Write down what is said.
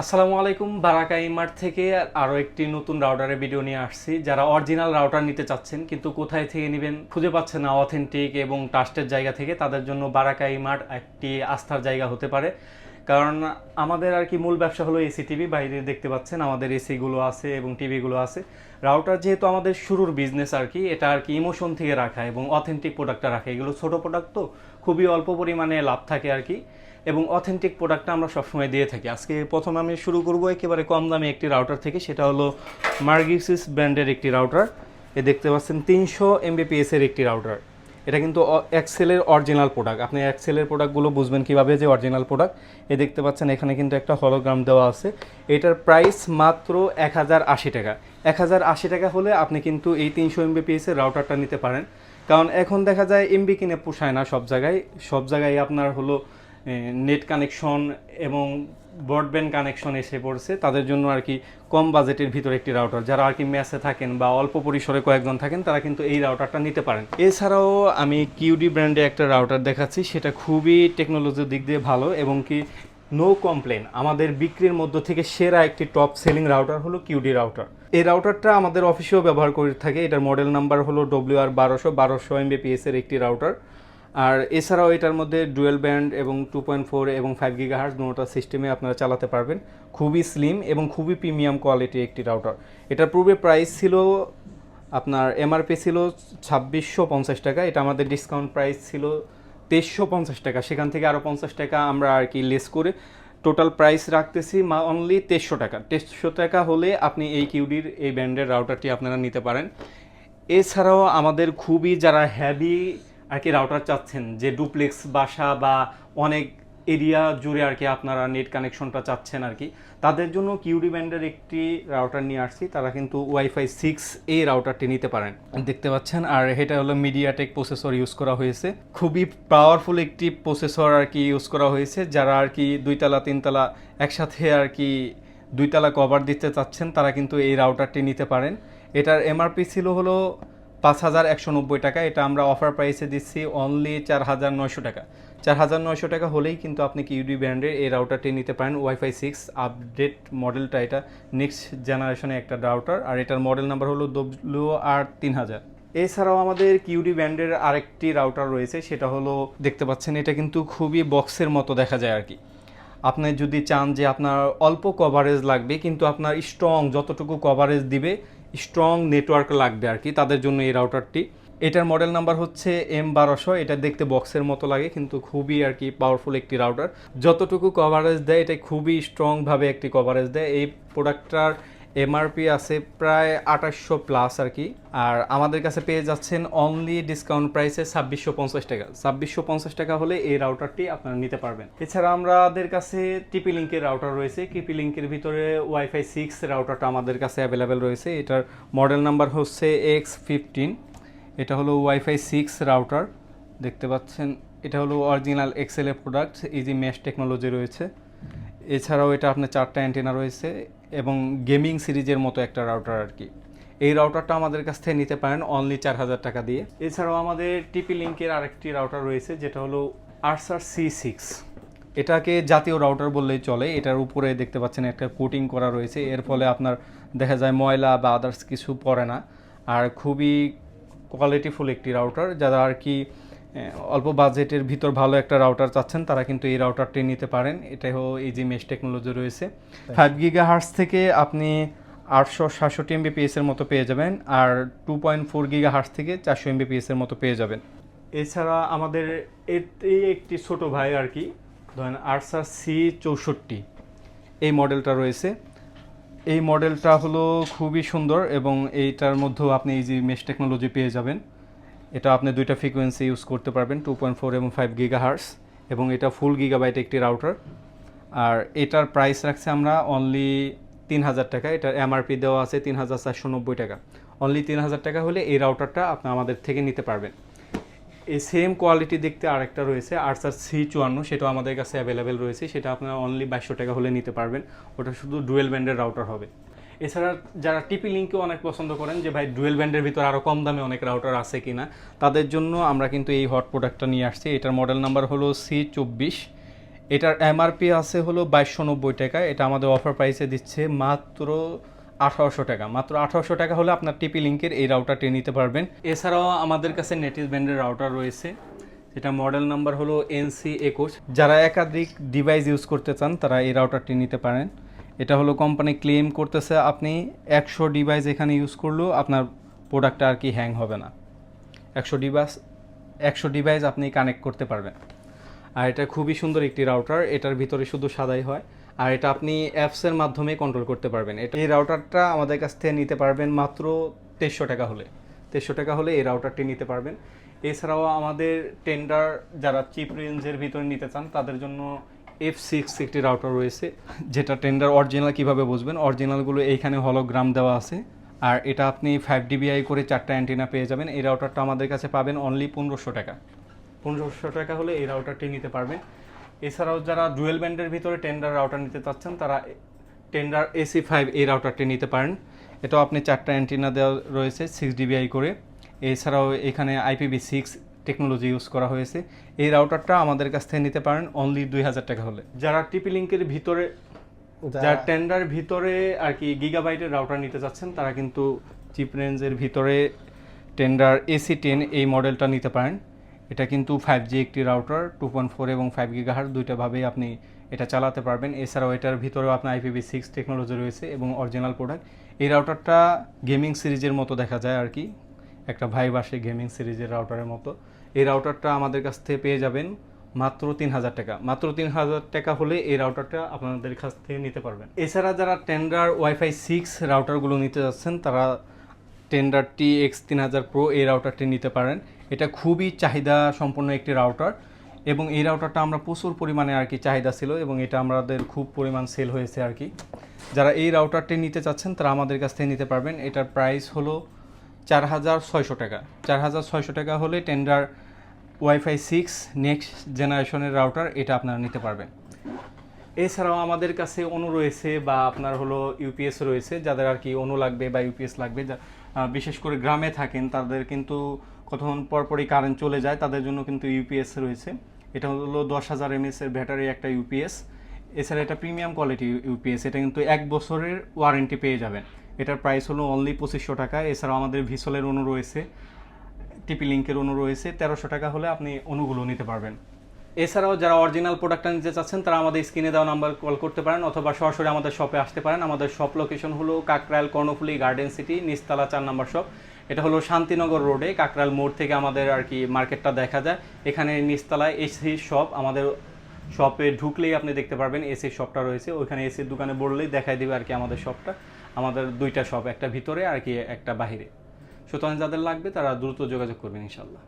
আসসালামু আলাইকুম, বারাকা ইমার্ট থেকে আরও একটি নতুন রাউটারের ভিডিও নিয়ে আসছি। যারা অরিজিনাল রাউটার নিতে চাচ্ছেন, কিন্তু কোথায় থেকে নেবেন খুঁজে পাচ্ছেন না অথেন্টিক এবং ট্রাস্টের জায়গা থেকে, তাদের জন্য বারাকা ইমার্ট একটি আস্থার জায়গা হতে পারে। কারণ আমাদের আর কি মূল ব্যবসা হলো এসি টিভি বাইরে দেখতে পাচ্ছেন আমাদের এসিগুলো আছে এবং টিভিগুলো আছে। রাউটার যেহেতু আমাদের শুরুর বিজনেস আর কি, এটা আর কি ইমোশন থেকে রাখা এবং অথেন্টিক প্রোডাক্টটা রাখা। এগুলো ছোটো প্রোডাক্ট তো, খুবই অল্প পরিমাণে লাভ থাকে আর কি। এবং অথেন্টিক প্রোডাক্টটা আমরা সবসময় দিয়ে থাকি। আজকে প্রথম আমি শুরু করব একেবারে কম দামে একটি রাউটার থেকে, সেটা হলো মার্গিসিস ব্র্যান্ডের একটি রাউটার এ দেখতে পাচ্ছেন তিনশো এমবিপিএস এর একটি রাউটার এটা কিন্তু এক্সেলের অরিজিনাল প্রোডাক্ট আপনি এক্সেলের প্রোডাক্টগুলো বুঝবেন কীভাবে যে অরিজিনাল প্রোডাক্ট এ দেখতে পাচ্ছেন এখানে কিন্তু একটা হলোগ্রাম দেওয়া আছে। এটার প্রাইস মাত্র এক হাজার আশি টাকা। এক হাজার আশি টাকা হলে আপনি কিন্তু এই তিনশো এমবিপিএস এর রাউটারটা নিতে পারেন। কারণ এখন দেখা যায় এমবি কিনে পোষায় না সব জায়গায়। সব জায়গায় আপনার হলো নেট কানেকশন এবং ব্রডব্যান্ড কানেকশন এসে পড়ছে, তাদের জন্য আর কি কম বাজেটের ভিতরে একটি রাউটার যারা আর কি ম্যাসে থাকেন বা অল্প পরিসরে কয়েকজন থাকেন, তারা কিন্তু এই রাউটারটা নিতে পারেন। এছাড়াও আমি কিউডি ব্র্যান্ডে একটা রাউটার দেখাচ্ছি, সেটা খুবই টেকনোলজির দিক দিয়ে ভালো এবং কি নো কমপ্লেন আমাদের বিক্রির মধ্য থেকে সেরা একটি টপ সেলিং রাউটার হলো কিউডি রাউটার এই রাউটারটা আমাদের অফিসেও ব্যবহার করে থাকে। এটার মডেল নাম্বার হলো ডব্লিউ আর বারোশো বারোশো এমবিপিএস এর একটি রাউটার আর এছাড়াও এটার মধ্যে ডুয়েল ব্যান্ড এবং টু পয়েন্ট ফোর এবং ফাইভ গিগা হার্স দুটো সিস্টেমে আপনারা চালাতে পারবেন। খুবই স্লিম এবং খুবই প্রিমিয়াম কোয়ালিটির একটি রাউটার এটার পূর্বে প্রাইস ছিল আপনার এমআরপি ছিল ছাব্বিশশো পঞ্চাশ টাকা, এটা আমাদের ডিসকাউন্ট প্রাইস ছিল তেইশশো পঞ্চাশ টাকা। সেখান থেকে আরও পঞ্চাশ টাকা আমরা আর কি লেস করে টোটাল প্রাইস রাখতেছি মা অনলি তেইশশো টাকা। তেইশশো টাকা হলে আপনি এই কিউডির এই ব্র্যান্ডের রাউটারটি আপনারা নিতে পারেন। এছাড়াও আমাদের খুবই যারা হ্যাভি আর কি রাউটার চাচ্ছেন, যে ডুপ্লেক্স বাসা বা অনেক এরিয়া জুড়ে আর কি আপনারা নেট কানেকশনটা চাচ্ছেন আর কি। তাদের জন্য কিউডি ব্যান্ডের একটি রাউটার নিয়ে আসছি, তারা কিন্তু ওয়াইফাই সিক্স এই রাউটারটি নিতে পারেন। দেখতে পাচ্ছেন, আর এটা হলো মিডিয়াটেক প্রসেসর ইউজ করা হয়েছে। খুবই পাওয়ারফুল একটি প্রসেসর আর কি ইউজ করা হয়েছে, যারা আর কি দুইতলা, তিনতলা একসাথে আর কি দুইতলা কভার দিতে চাচ্ছেন, তারা কিন্তু এই রাউটারটি নিতে পারেন। এটার এমআরপি ছিল হলো পাঁচ হাজার একশো নব্বই টাকা। এটা আমরা অফার প্রাইসে দিচ্ছি অনলি চার হাজার নয়শো টাকা। চার হাজার নয়শো টাকা হলেই কিন্তু আপনি কিউডি ব্র্যান্ডের এই রাউটারটি নিতে পারেন। ওয়াইফাই সিক্স আপডেট মডেলটা এটা নেক্সট জেনারেশনে একটা রাউটার আর এটার মডেল নাম্বার হলো ডব্লিউ আর তিন হাজার। এছাড়াও আমাদের কিউডি ব্র্যান্ডের আরেকটি রাউটার রয়েছে, সেটা হলো, দেখতে পাচ্ছেন, এটা কিন্তু খুবই বক্সের মতো দেখা যায় আর কি। আপনি যদি চান যে আপনার অল্প কভারেজ লাগবে, কিন্তু আপনার স্ট্রং যতটুকু কভারেজ দিবে স্ট্রং নেটওয়ার্ক লাগবে আর কি, তাদের জন্য এই রাউটারটি এটার মডেল নাম্বার হচ্ছে এম বারোশো, এটা দেখতে বক্সের মতো লাগে, কিন্তু খুবই আর কি পাওয়ারফুল একটি রাউটার যতটুকু কভারেজ দেয়, এটা খুবই স্ট্রংভাবে একটি কভারেজ দেয়। এই প্রোডাক্টটার এমআরপি আছে প্রায় আঠাশশো প্লাস আর কি। আর আমাদের কাছে পেয়ে যাচ্ছেন অনলি ডিসকাউন্ট প্রাইসে ছাব্বিশশো পঞ্চাশ টাকা। ছাব্বিশশো পঞ্চাশ টাকা হলে এই রাউটারটি আপনারা নিতে পারবেন। এছাড়া আমাদের কাছে টিপি লিঙ্কের রাউটার রয়েছে। টিপি লিঙ্কের ভিতরে ওয়াইফাই সিক্স রাউটারটা আমাদের কাছে অ্যাভেলেবেল রয়েছে। এটার মডেল নাম্বার হচ্ছে এক্স ফিফটিন এটা হলো ওয়াইফাই সিক্স রাউটার দেখতে পাচ্ছেন, এটা হলো অরিজিনাল এক্সেলের প্রোডাক্ট ইজি ম্যাশ টেকনোলজি রয়েছে। এছাড়াও এটা আপনার চারটা অ্যান্টেনা রয়েছে এবং গেমিং সিরিজের মতো একটা রাউটার আর কি। এই রাউটারটা আমাদের কাছ থেকে নিতে পারেন অনলি চার হাজার টাকা দিয়ে। এছাড়াও আমাদের টিপি লিঙ্কের আরেকটি রাউটার রয়েছে, যেটা হলো আর্সার সি সিক্স এটাকে জাতীয় রাউটার বললেই চলে, এটার উপরে দেখতে পাচ্ছেন একটা কোটিং করা রয়েছে, এর ফলে আপনার দেখা যায় ময়লা বা আদার্স কিছু পড়ে না। আর খুবই কোয়ালিটিফুল একটি রাউটার যারা আর কি অল্প বাজেটের ভিতর ভালো একটা রাউটার চাচ্ছেন তারা কিন্তু এই রাউটারটি নিতে পারেন। এটাই হো এই যে মেশ টেকনোলজি রয়েছে। ফাইভ গিগা হার্স থেকে আপনি আটশো সাতষট্টি এমবিপিএস এর মতো পেয়ে যাবেন আর two point four giga hertz থেকে চারশো এমবিপিএস এর মতো পেয়ে যাবেন। এছাড়া আমাদের এই একটি ছোট ভাই আর কি ধরেন আরসার সি চৌষট্টি। এই মডেলটা রয়েছে। এই মডেলটা হলো খুবই সুন্দর এবং এইটার মধ্যেও আপনি ইজি মেশ টেকনোলজি পেয়ে যাবেন। এটা আপনি দুইটা ফ্রিকোয়েন্সি ইউজ করতে পারবেন টু পয়েন্ট ফোর এবং ফাইভ গিগা হার্স এবং এটা ফুল গিগাবাইট একটি রাউটার আর এটার প্রাইস রাখছে আমরা অনলি তিন হাজার টাকা, এটার এমআরপি দেওয়া আছে তিন হাজার চারশো নব্বই টাকা। অনলি তিন হাজার টাকা হলে এই রাউটারটা আপনি আমাদের থেকে নিতে পারবেন। এই সেম কোয়ালিটি দেখতে আরেকটা রয়েছে আর্সার সি চুয়ান্ন, সেটাও আমাদের কাছে অ্যাভেলেবেল রয়েছে, সেটা আপনারা অনলি বাইশশো টাকা হলে নিতে পারবেন। ওটা শুধু ডুয়েল ব্যান্ডের রাউটার হবে। এছাড়া যারা টিপি লিঙ্কেও অনেক পছন্দ করেন, যে ভাই ডুয়েল ব্যান্ডের ভিতর আরও কম দামে অনেক রাউটার আছে কিনা, তাদের জন্য আমরা কিন্তু এই হট প্রোডাক্টটা নিয়ে আসছি। এটার মডেল নাম্বার হলো সি চব্বিশ। এটার এমআরপি আছে হলো বাইশশো নব্বই টাকা। এটা আমাদের অফার প্রাইসে দিচ্ছে মাত্র আঠারোশো টাকা। মাত্র আঠারোশো টাকা হলে আপনার টিপি লিঙ্কের এই রাউটারটি নিতে পারবেন। এছাড়াও আমাদের কাছে নেটিভ ব্যান্ডের রাউটার রয়েছে। যেটা মডেল নাম্বার হলো এনসি একুশ। যারা একাধিক ডিভাইস ইউজ করতে চান, তারা এই রাউটারটি নিতে পারেন। এটা হলো কোম্পানি ক্লেম করতেছে আপনি একশো ডিভাইস এখানে ইউজ করলেও আপনার প্রোডাক্টটা আর কি হ্যাং হবে না। একশো ডিভাইস একশো ডিভাইস আপনি কানেক্ট করতে পারবেন। আর এটা খুবই সুন্দর একটি রাউটার এটার ভিতরে শুধু সাদাই হয়। আর এটা আপনি অ্যাপসের মাধ্যমে কন্ট্রোল করতে পারবেন। এটা এই রাউটারটা আমাদের কাছ থেকে নিতে পারবেন মাত্র তেইশশো টাকা হলে। তেইশশো টাকা হলে এই রাউটারটি নিতে পারবেন। এছাড়াও আমাদের টেন্ডার যারা চিপ রেঞ্জের ভিতরে নিতে চান, তাদের জন্য এফ সিক্স একটি রাউটার রয়েছে, যেটা টেন্ডার অরিজিনাল কীভাবে বুঝবেন? অরিজিনালগুলো এইখানে হলোগ্রাম দেওয়া আছে। আর এটা আপনি ফাইভ ডিবিআই করে চারটা অ্যান্টিনা পেয়ে যাবেন। এই রাউটারটা আমাদের কাছে পাবেন অনলি পনেরোশো টাকা। পনেরোশো টাকা হলে এই রাউটারটি নিতে পারবেন। এছাড়াও যারা ডুয়েল ব্যান্ডের ভিতরে টেন্ডার রাউটার নিতে চাচ্ছেন, তারা টেন্ডার এসি ফাইভ এই রাউটারটি নিতে পারেন। এটাও আপনি চারটা অ্যান্টিনা দেওয়া রয়েছে সিক্স ডিবিআই করে। এছাড়াও এখানে আইপিভি সিক্স টেকনোলজি ইউজ করা হয়েছে। এই রাউটারটা আমাদের কাছ থেকে নিতে পারেন অনলি দুই হাজার টাকা হলে। যারা টিপি লিঙ্কের ভিতরে যারা টেন্ডার ভিতরে আর কি গিগাবাইটের রাউটার নিতে চাচ্ছেন তারা কিন্তু চিপ রেঞ্জের ভিতরে টেন্ডার এসি টেন এই মডেলটা নিতে পারেন। এটা কিন্তু ফাইভ জি একটি রাউটার টু পয়েন্ট ফোর এবং ফাইভ গিগাহার দুইটাভাবেই আপনি এটা চালাতে পারবেন। এছাড়াও এটার ভিতরেও আপনার আইপিভি সিক্স টেকনোলজি রয়েছে এবং অরিজিনাল প্রোডাক্ট এই রাউটারটা গেমিং সিরিজের মতো দেখা যায় আর কি। একটা ভাইব আসে গেমিং সিরিজের রাউটারের মতো। এই রাউটারটা আমাদের কাছ থেকে পেয়ে যাবেন মাত্র তিন হাজার টাকা। মাত্র তিন হাজার টাকা হলে এই রাউটারটা আপনাদের কাছ থেকে নিতে পারবেন। এছাড়া যারা টেন্ডার ওয়াইফাই সিক্স রাউটারগুলো নিতে যাচ্ছেন, তারা টেন্ডার টি এক্স তিন হাজার প্রো এই রাউটারটি নিতে পারেন। এটা খুবই চাহিদা সম্পন্ন একটি রাউটার এবং এই রাউটারটা আমরা প্রচুর পরিমাণে আর কি চাহিদা ছিল এবং এটা আমাদের খুব পরিমাণ সেল হয়েছে আর কি। যারা এই রাউটারটি নিতে চাচ্ছেন, তারা আমাদের কাছ থেকে নিতে পারবেন। এটার প্রাইস হলো চার হাজার ছয়শো টাকা। চার হাজার ছয়শো টাকা হলে টেন্ডার ওয়াইফাই সিক্স নেক্সট জেনারেশনের রাউটার এটা আপনারা নিতে পারবেন। এছাড়াও আমাদের কাছে অনু রয়েছে বা আপনার হলো ইউপিএস রয়েছে, যাদের আর কি অনু লাগবে বা ইউপিএস লাগবে। বিশেষ করে গ্রামে থাকেন, তাদের কিন্তু কতক্ষণ পরপরই কারেন্ট চলে যায়, তাদের জন্য কিন্তু ইউপিএস রয়েছে। এটা হলো দশ হাজার এমএস এর ব্যাটারি একটা ইউপিএস এছাড়া এটা প্রিমিয়াম কোয়ালিটি ইউপিএস এটা কিন্তু এক বছরের ওয়ারেন্টি পেয়ে যাবেন। এটার প্রাইস হলো অনলি পঁচিশশো টাকা। এছাড়াও আমাদের ভিসলের অনু রয়েছে টিপি লিঙ্কের অনু রয়েছে, তেরোশো টাকা হলে আপনি অনুগুলো নিতে পারবেন। এছাড়াও যারা অরিজিনাল প্রোডাক্টটা নিতে চাচ্ছেন, তারা আমাদের স্ক্রিনে দেওয়া নাম্বার কল করতে পারেন অথবা সরাসরি আমাদের শপে আসতে পারেন। আমাদের শপ লোকেশন হলো কাকরাইল, কর্ণফুলি গার্ডেন সিটি নিস্তালা চার নাম্বার শপ এটা হলো শান্তিনগর রোডে কাকরাইল মোড় থেকে আমাদের আর কি মার্কেটটা দেখা যায়। এখানে নিস্তালায় এসি শপ আমাদের শপে ঢুকলেই আপনি দেখতে পারবেন এসির শপটা রয়েছে। ওইখানে এসির দোকানে বললেই দেখাই দেবে আর কি আমাদের শপটা আমাদের দুইটা শপ একটা ভিতরে আর কি একটা বাহিরে। সুতরাং যাদের লাগবে তারা দ্রুত যোগাযোগ করবেন ইনশাল্লাহ